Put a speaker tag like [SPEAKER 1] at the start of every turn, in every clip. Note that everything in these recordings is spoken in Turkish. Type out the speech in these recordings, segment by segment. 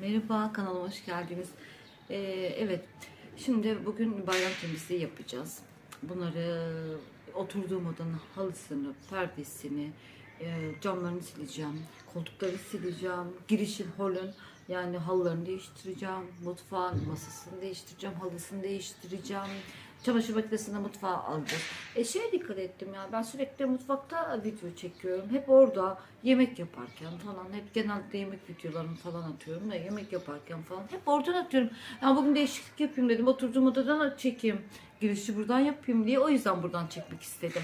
[SPEAKER 1] Merhaba kanalıma hoş geldiniz. Ee, evet şimdi bugün bayram temizliği yapacağız. Bunları oturduğum odanın halısını, perdesini, e, camlarını sileceğim, koltukları sileceğim, girişin, holün yani halılarını değiştireceğim, mutfağın masasını değiştireceğim, halısını değiştireceğim. Çamaşır makinesini mutfağa alacağız. E şeye dikkat ettim ya ben sürekli mutfakta video çekiyorum. Hep orada yemek yaparken falan hep genelde yemek videolarımı falan atıyorum da yemek yaparken falan hep oradan atıyorum. Ya bugün değişiklik yapayım dedim. Oturduğum odadan çekeyim. Girişi buradan yapayım diye o yüzden buradan çekmek istedim.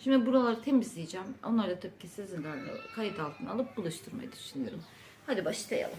[SPEAKER 1] Şimdi buraları temizleyeceğim. Onları da tabii ki sizinlerle kayıt altına alıp buluşturmayı düşünüyorum. Hadi başlayalım.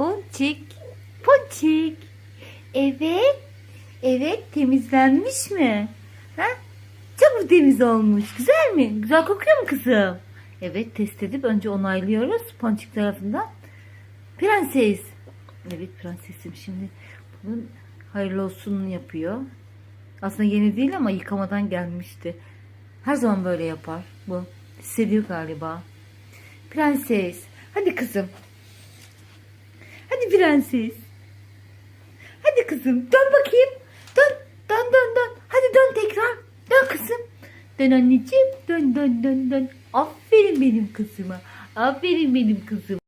[SPEAKER 1] Ponçik, ponçik. Evet, evet temizlenmiş mi? Ha? Mu temiz olmuş? Güzel mi? Güzel kokuyor mu kızım? Evet test edip önce onaylıyoruz ponçik tarafından. Prenses. Evet prensesim şimdi bunun hayırlı olsununu yapıyor. Aslında yeni değil ama yıkamadan gelmişti. Her zaman böyle yapar bu. Hissediyor galiba. Prenses. Hadi kızım. Hadi prenses. Hadi kızım dön bakayım. Dön dön dön dön. Hadi dön tekrar. Dön kızım. Dön anneciğim. Dön dön dön dön. Aferin benim kızıma. Aferin benim kızım.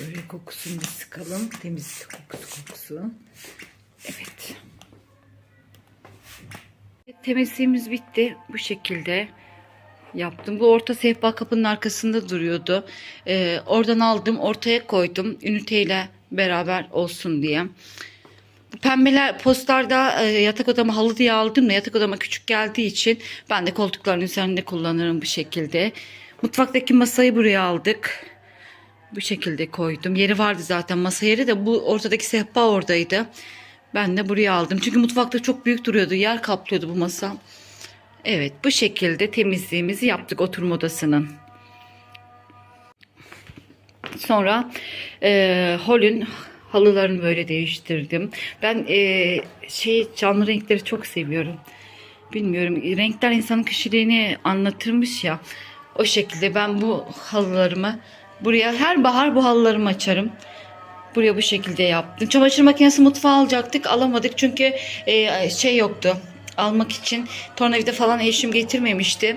[SPEAKER 1] Böyle kokusunu bir sıkalım. Temizlik kokusu kokusu. Evet. Temizliğimiz bitti. Bu şekilde yaptım. Bu orta sehpa kapının arkasında duruyordu. Ee, oradan aldım, ortaya koydum. Üniteyle beraber olsun diye. Bu pembeler postlarda e, yatak odama halı diye aldım da yatak odama küçük geldiği için ben de koltukların üzerinde kullanırım bu şekilde. Mutfaktaki masayı buraya aldık. Bu şekilde koydum. Yeri vardı zaten masa yeri de bu ortadaki sehpa oradaydı. Ben de buraya aldım. Çünkü mutfakta çok büyük duruyordu. Yer kaplıyordu bu masa. Evet bu şekilde temizliğimizi yaptık oturma odasının. Sonra e, holün halılarını böyle değiştirdim. Ben e, şey canlı renkleri çok seviyorum. Bilmiyorum renkler insanın kişiliğini anlatırmış ya. O şekilde ben bu halılarımı buraya her bahar bu halılarımı açarım. Buraya bu şekilde yaptım. Çamaşır makinesi mutfağa alacaktık. Alamadık çünkü e, şey yoktu. Almak için tornavida falan eşim getirmemişti.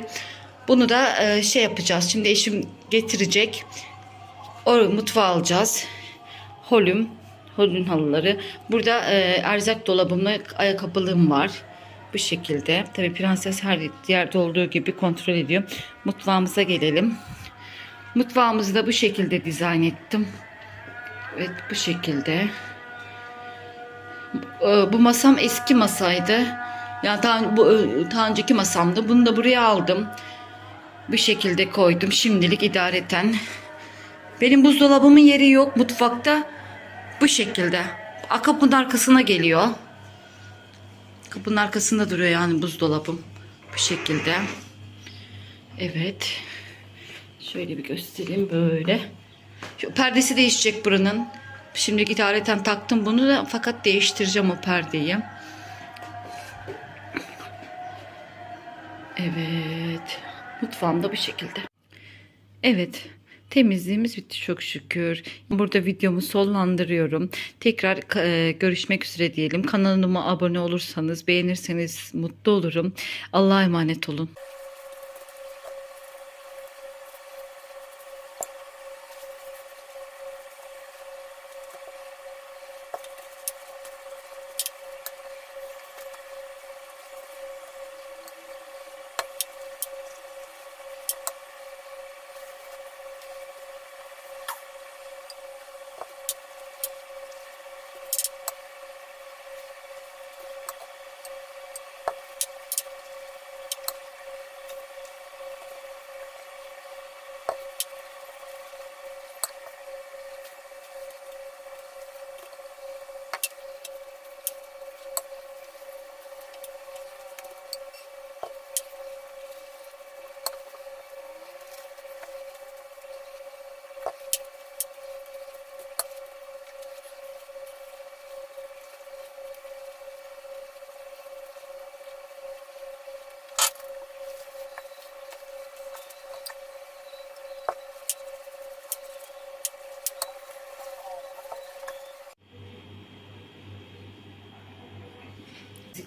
[SPEAKER 1] Bunu da e, şey yapacağız. Şimdi eşim getirecek. O mutfağa alacağız. Holüm, holün halıları. Burada e, erzak dolabımla ayakkabılığım var. Bu şekilde. Tabii prenses her yerde olduğu gibi kontrol ediyor. Mutfağımıza gelelim. Mutfağımızı da bu şekilde dizayn ettim. Evet bu şekilde. E, Bu masam eski masaydı. Yani daha, bu e, daha önceki masamdı. Bunu da buraya aldım. Bu şekilde koydum. Şimdilik idareten. Benim buzdolabımın yeri yok mutfakta. Bu şekilde. A, Kapının arkasına geliyor. Kapının arkasında duruyor yani buzdolabım. Bu şekilde. Evet. Şöyle bir göstereyim böyle. Şu perdesi değişecek buranın. Şimdilik idareten taktım bunu da fakat değiştireceğim o perdeyi. Evet. Mutfağım da bu şekilde. Evet. Temizliğimiz bitti çok şükür. Burada videomu sonlandırıyorum. Tekrar e, görüşmek üzere diyelim. Kanalıma abone olursanız, beğenirseniz mutlu olurum. Allah'a emanet olun.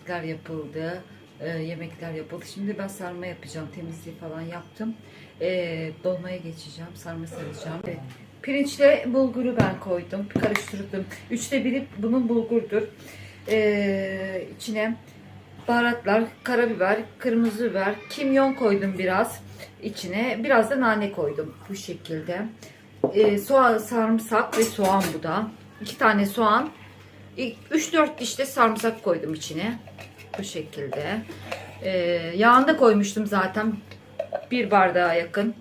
[SPEAKER 1] Temizlikler yapıldı. e, yemekler yapıldı. Şimdi ben sarma yapacağım. Temizliği falan yaptım. E, dolmaya geçeceğim. Sarma saracağım. Evet. Pirinçle bulguru ben koydum. Karıştırdım. Üçte biri bunun bulgurdur. E, içine baharatlar, karabiber, kırmızı biber, kimyon koydum biraz içine. Biraz da nane koydum bu şekilde. E, soğan, sarımsak ve soğan bu da. İki tane soğan, 3-4 diş de sarımsak koydum içine. Bu şekilde. Ee, yağını da koymuştum zaten. Bir bardağa yakın.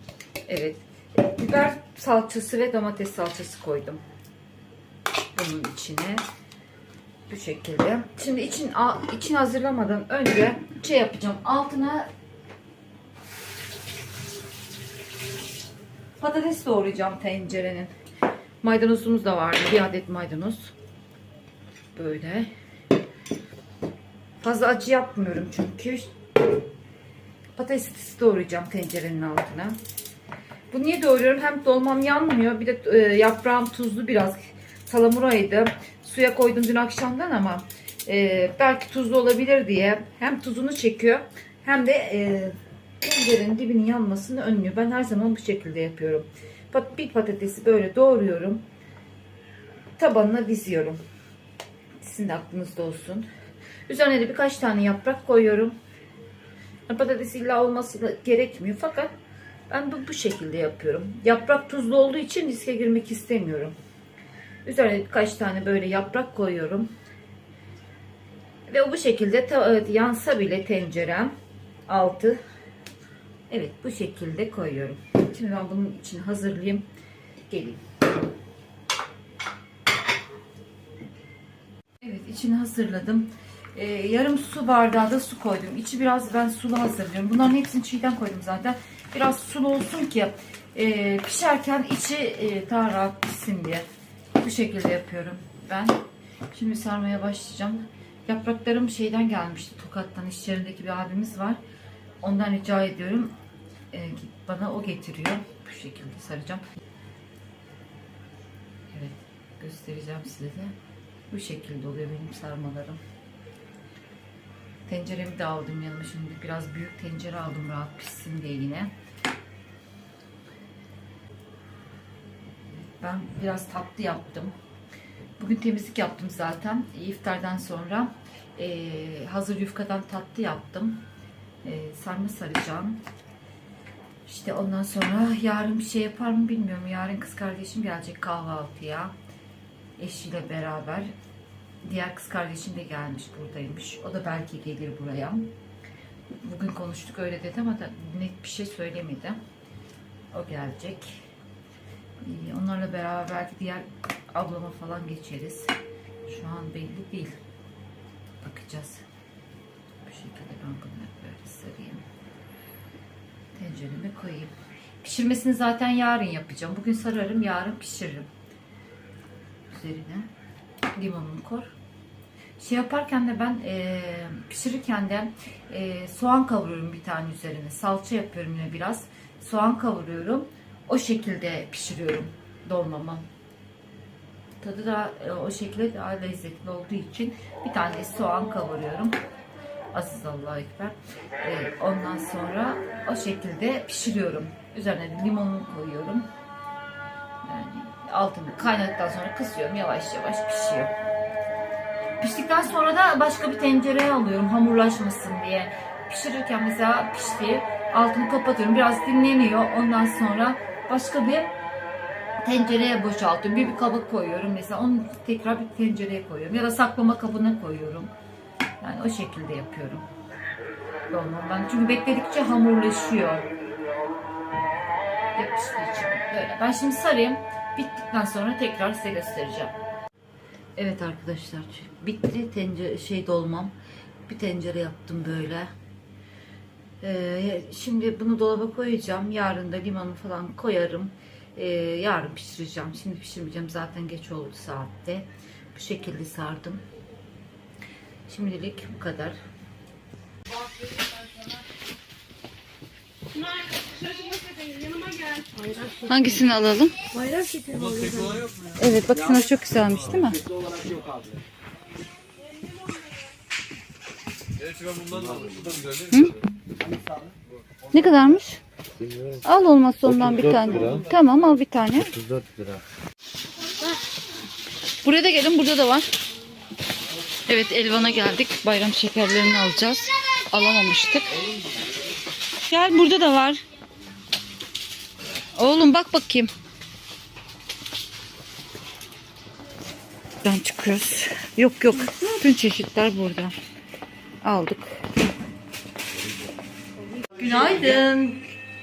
[SPEAKER 1] Evet. Biber salçası ve domates salçası koydum. Bunun içine. Bu şekilde. Şimdi için için hazırlamadan önce şey yapacağım. Altına patates doğrayacağım tencerenin. Maydanozumuz da vardı. Bir adet maydanoz. Böyle. Fazla acı yapmıyorum çünkü. Patatesi doğrayacağım tencerenin altına. Bu niye doğruyorum? Hem dolmam yanmıyor. Bir de e, yaprağım tuzlu biraz. Salamuraydı. Suya koydum dün akşamdan ama e, belki tuzlu olabilir diye hem tuzunu çekiyor hem de e, tencerenin dibinin yanmasını önlüyor. Ben her zaman bu şekilde yapıyorum. Bir patatesi böyle doğruyorum. Tabanına diziyorum. Sizin de aklınızda olsun. Üzerine de birkaç tane yaprak koyuyorum. Patates illa olması gerekmiyor fakat ben bu, bu şekilde yapıyorum. Yaprak tuzlu olduğu için riske girmek istemiyorum. Üzerine birkaç tane böyle yaprak koyuyorum. Ve bu şekilde yansa bile tencerem altı evet bu şekilde koyuyorum. Şimdi ben bunun için hazırlayayım. Geleyim. İçini hazırladım. Ee, yarım su bardağı da su koydum. İçi biraz ben sulu hazırlıyorum. Bunların hepsini çiğden koydum zaten. Biraz sulu olsun ki e, pişerken içi e, daha rahat pişsin diye. Bu şekilde yapıyorum ben. Şimdi sarmaya başlayacağım. Yapraklarım şeyden gelmişti. Tokat'tan iş yerindeki bir abimiz var. Ondan rica ediyorum. E, bana o getiriyor. Bu şekilde saracağım. Evet göstereceğim size de. Bu şekilde oluyor benim sarmalarım. Tenceremi de aldım yanıma şimdi. Biraz büyük tencere aldım rahat pişsin diye yine. Ben biraz tatlı yaptım. Bugün temizlik yaptım zaten. İftardan sonra eee, hazır yufkadan tatlı yaptım. Eee, sarma saracağım. İşte ondan sonra yarın bir şey yapar mı bilmiyorum. Yarın kız kardeşim gelecek kahvaltıya. Eşiyle beraber. Diğer kız kardeşim de gelmiş buradaymış. O da belki gelir buraya. Bugün konuştuk öyle dedi ama da net bir şey söylemedi. O gelecek. Ee, Onlarla beraber belki diğer ablama falan geçeriz. Şu an belli değil. Bakacağız. Bu şekilde ben bunları böyle sarayım. Tencereme koyayım. Pişirmesini zaten yarın yapacağım. Bugün sararım, yarın pişiririm. Üzerine limonunu kor. Şey yaparken de ben e, pişirirken de e, soğan kavuruyorum bir tane üzerine. Salça yapıyorum yine biraz. Soğan kavuruyorum. O şekilde pişiriyorum dolmamı. Tadı da e, o şekilde daha lezzetli olduğu için bir tane soğan kavuruyorum. Aziz ekber. E, ondan sonra o şekilde pişiriyorum. Üzerine de koyuyorum. Yani altını kaynadıktan sonra kısıyorum. Yavaş yavaş pişiyor. Piştikten sonra da başka bir tencereye alıyorum hamurlaşmasın diye. Pişirirken mesela pişti. Altını kapatıyorum. Biraz dinleniyor. Ondan sonra başka bir tencereye boşaltıyorum. Bir, bir kaba koyuyorum. Mesela onu tekrar bir tencereye koyuyorum. Ya da saklama kabına koyuyorum. Yani o şekilde yapıyorum. Dolmam ben. Çünkü bekledikçe hamurlaşıyor. Yapıştığı için. Böyle. Ben şimdi sarayım. Bittikten sonra tekrar size göstereceğim. Evet arkadaşlar bitti tencere şey dolmam. Bir tencere yaptım böyle. Ee, şimdi bunu dolaba koyacağım. Yarın da limonunu falan koyarım. Ee, yarın pişireceğim. Şimdi pişirmeyeceğim. Zaten geç oldu saatte. Bu şekilde sardım. Şimdilik bu kadar. Hangisini alalım? Evet bak sana çok güzelmiş değil mi? Ne kadarmış? Al olmazsa ondan bir tane. Tamam al bir tane.
[SPEAKER 2] 34 lira.
[SPEAKER 1] Buraya da gelin burada da var. Evet Elvan'a geldik. Bayram şekerlerini alacağız. Alamamıştık. Gel burada da var. Oğlum bak bakayım. Buradan çıkıyoruz. Yok yok. Bütün çeşitler burada. Aldık. Günaydın.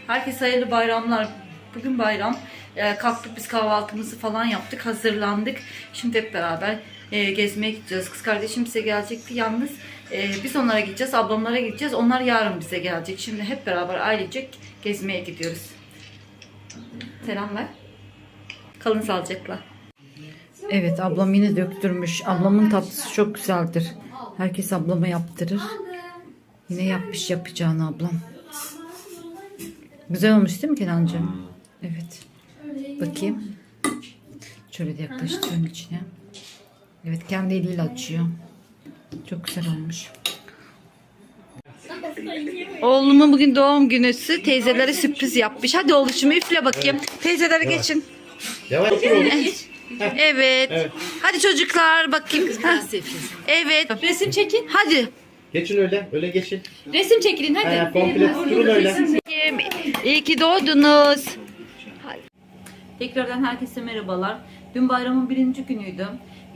[SPEAKER 1] Herkese hayırlı bayramlar. Bugün bayram. Ee, kalktık biz kahvaltımızı falan yaptık. Hazırlandık. Şimdi hep beraber e, gezmeye gideceğiz. Kız kardeşim bize gelecekti. Yalnız e, biz onlara gideceğiz. Ablamlara gideceğiz. Onlar yarın bize gelecek. Şimdi hep beraber ailecek gezmeye gidiyoruz. Selam ver. Kalın sağlıcakla. Evet ablam yine döktürmüş. Ablamın tatlısı çok güzeldir. Herkes ablama yaptırır. Yine yapmış yapacağını ablam. Güzel olmuş değil mi Kenancığım? Evet. Bakayım. Şöyle de yaklaştırıyorum içine. Evet kendi eliyle açıyor. Çok güzel olmuş. Oğlumun bugün doğum günüsü. Teyzelere sürpriz yapmış. Hadi oğluşum üfle bakayım. Teyzelere geçin.
[SPEAKER 2] Yavaş
[SPEAKER 1] Evet. Hadi çocuklar bakayım. Ha. Evet.
[SPEAKER 3] Resim çekin.
[SPEAKER 1] Hadi.
[SPEAKER 2] Geçin öyle. Öyle geçin.
[SPEAKER 1] Resim çekilin hadi.
[SPEAKER 2] Ee, komple durun öyle.
[SPEAKER 1] İyi ki doğdunuz. Tekrardan herkese merhabalar. Dün bayramın birinci günüydü.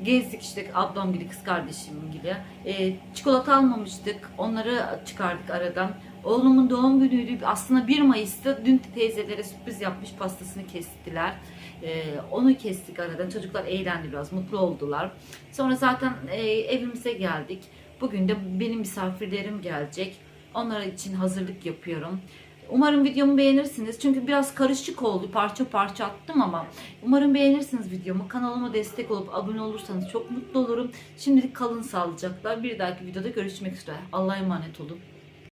[SPEAKER 1] Gezdik işte ablam gibi kız kardeşim gibi. Ee, çikolata almamıştık. Onları çıkardık aradan. Oğlumun doğum günüydü. Aslında 1 Mayıs'ta dün teyzelere sürpriz yapmış pastasını kestiler. Ee, onu kestik aradan. Çocuklar eğlendi biraz, mutlu oldular. Sonra zaten e, evimize geldik. Bugün de benim misafirlerim gelecek. Onlar için hazırlık yapıyorum. Umarım videomu beğenirsiniz. Çünkü biraz karışık oldu. Parça parça attım ama umarım beğenirsiniz videomu. Kanalıma destek olup abone olursanız çok mutlu olurum. Şimdilik kalın sağlıcakla. Bir dahaki videoda görüşmek üzere. Allah'a emanet olun.